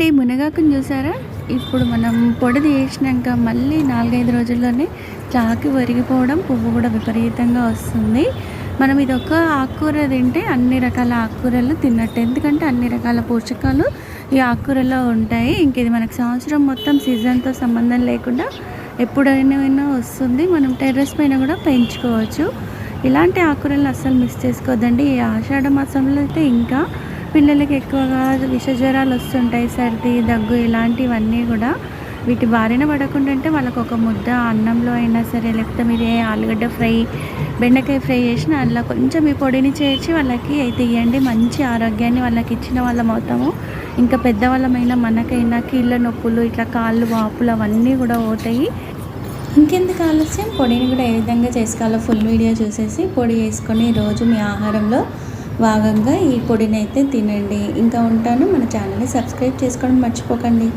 అండి మునగాకుని చూసారా? ఇప్పుడు మనం పొడి తీసినాక మళ్ళీ నాలుగైదు రోజుల్లోనే చాకి ఒరిగిపోవడం పువ్వు కూడా విపరీతంగా వస్తుంది. మనం ఇది ఒక ఆకుకూర తింటే అన్ని రకాల ఆకుకూరలు తిన్నట్టు. ఎందుకంటే అన్ని రకాల పోషకాలు ఈ ఆకుకూరలో ఉంటాయి. ఇంక ఇది మనకు సంవత్సరం మొత్తం సీజన్తో సంబంధం లేకుండా ఎప్పుడైనా వస్తుంది. మనం టెర్రస్ పైన కూడా పెంచుకోవచ్చు. ఇలాంటి ఆకుకూరలు అస్సలు మిస్ చేసుకోవద్దండి. ఈ ఆషాఢ మాసంలో అయితే ఇంకా పిల్లలకి ఎక్కువగా విష జ్వరాలు వస్తుంటాయి సర్ది దగ్గు ఇలాంటివన్నీ కూడా. వీటి బారిన పడకుండా అంటే వాళ్ళకు ఒక ముద్ద అన్నంలో అయినా సరే లేకపోతే మీరు ఏ ఆలుగడ్డ ఫ్రై బెండకాయ ఫ్రై చేసిన అందులో కొంచెం ఈ పొడిని చేర్చి వాళ్ళకి అయితే ఇవ్వండి మంచి ఆరోగ్యాన్ని వాళ్ళకి ఇచ్చిన వాళ్ళం అవుతాము. ఇంకా పెద్దవాళ్ళమైనా మనకైనా కీళ్ళ నొప్పులు ఇట్లా కాళ్ళు వాపులు అవన్నీ కూడా పోతాయి. ఇంకెందుకు ఆలస్యం? పొడిని కూడా ఏ విధంగా చేసుకోవాలో ఫుల్ వీడియో చూసేసి పొడి వేసుకొని రోజు మీ ఆహారంలో భాగంగా ఈ పొడిని అయితే తినండి. ఇంకా ఉంటాను. మన ఛానల్ని సబ్స్క్రైబ్ చేసుకోవడం మర్చిపోకండి.